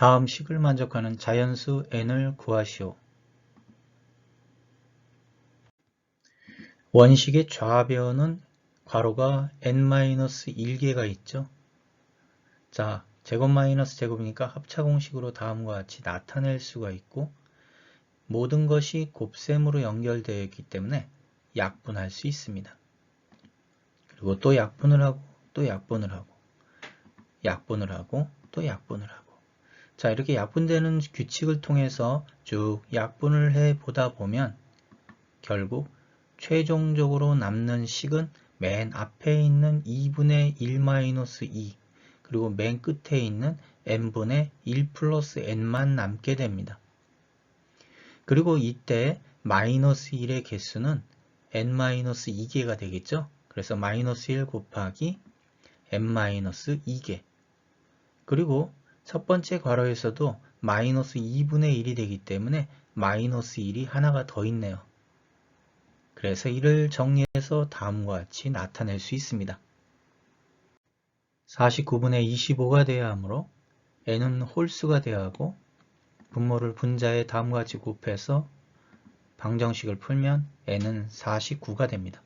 다음 식을 만족하는 자연수 n을 구하시오. 원식의 좌변은 괄호가 n-1개가 있죠. 자, 제곱 마이너스 제곱이니까 합차 공식으로 다음과 같이 나타낼 수가 있고 모든 것이 곱셈으로 연결되어 있기 때문에 약분할 수 있습니다. 그리고 또 약분을 하고 또 약분을 하고 약분을 하고 또 약분을 하고 자 이렇게 약분되는 규칙을 통해서 쭉 약분을 해 보다 보면 결국 최종적으로 남는 식은 맨 앞에 있는 2분의 1-2 그리고 맨 끝에 있는 n분의 1 플러스 n만 남게 됩니다. 그리고 이때 마이너스 1의 개수는 n-2개가 되겠죠. 그래서 마이너스 1 곱하기 n-2개 그리고 첫 번째 괄호에서도 마이너스 2분의 1이 되기 때문에 마이너스 1이 하나가 더 있네요. 그래서 이를 정리해서 다음과 같이 나타낼 수 있습니다. 49분의 25가 되어야 하므로 n은 홀수가 되어야 하고 분모를 분자에 다음과 같이 곱해서 방정식을 풀면 n은 49가 됩니다.